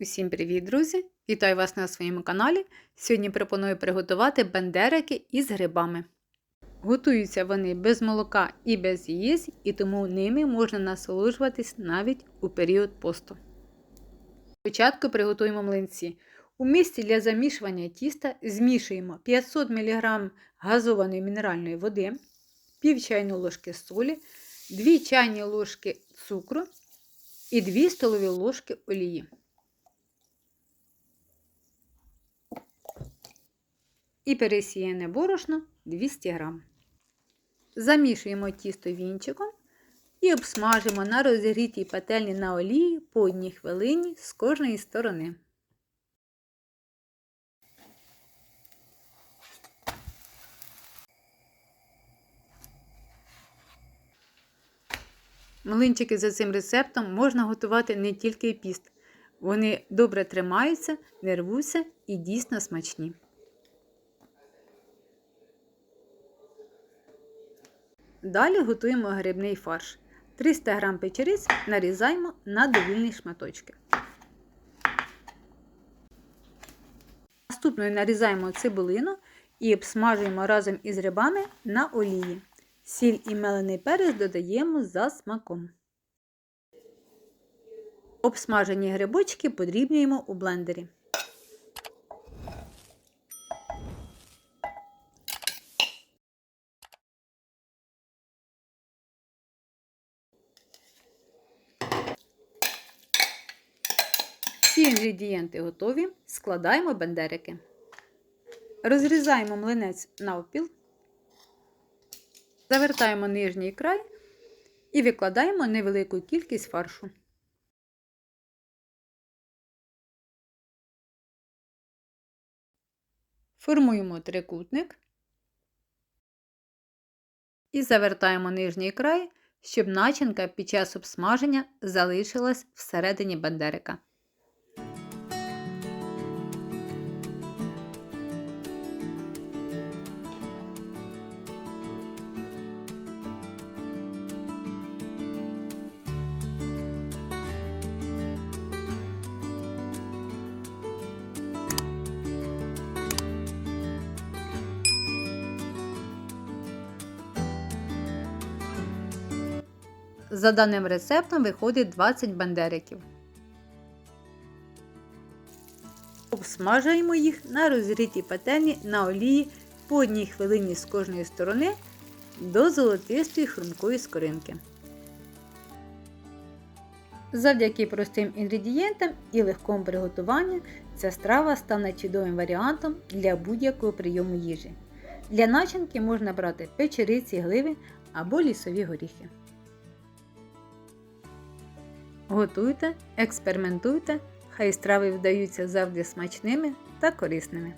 Усім привіт, друзі! Вітаю вас на своєму каналі. Сьогодні пропоную приготувати бендерики із грибами. Готуються вони без молока і без яєць, і тому ними можна насолоджуватись навіть у період посту. Спочатку приготуємо млинці. У місці для замішування тіста змішуємо 500 мг газованої мінеральної води, пів чайної ложки солі, 2 чайні ложки цукру і 2 столові ложки олії. І пересіяне борошно 200 г. Замішуємо тісто вінчиком і обсмажимо на розігрітій пательні на олії по одній хвилині з кожної сторони. Млинчики за цим рецептом можна готувати не тільки піст. Вони добре тримаються, не рвуться і дійсно смачні. Далі готуємо грибний фарш. 300 г печериць нарізаємо на довільні шматочки. Наступною нарізаємо цибулину і обсмажуємо разом із грибами на олії. Сіль і мелений перець додаємо за смаком. Обсмажені грибочки подрібнюємо у блендері. Всі інгредієнти готові, складаємо бендерики. Розрізаємо млинець навпіл, завертаємо нижній край і викладаємо невелику кількість фаршу. Формуємо трикутник і завертаємо нижній край, щоб начинка під час обсмаження залишилась всередині бандерика. За даним рецептом виходить 20 бандериків. Обсмажуємо їх на розрітій пательні на олії по одній хвилині з кожної сторони до золотистої хрумкої скоринки. Завдяки простим інгредієнтам і легкому приготуванню ця страва стане чудовим варіантом для будь-якого прийому їжі. Для начинки можна брати печериці, гливи або лісові горіхи. Готуйте, експериментуйте, хай страви вдаються завжди смачними та корисними.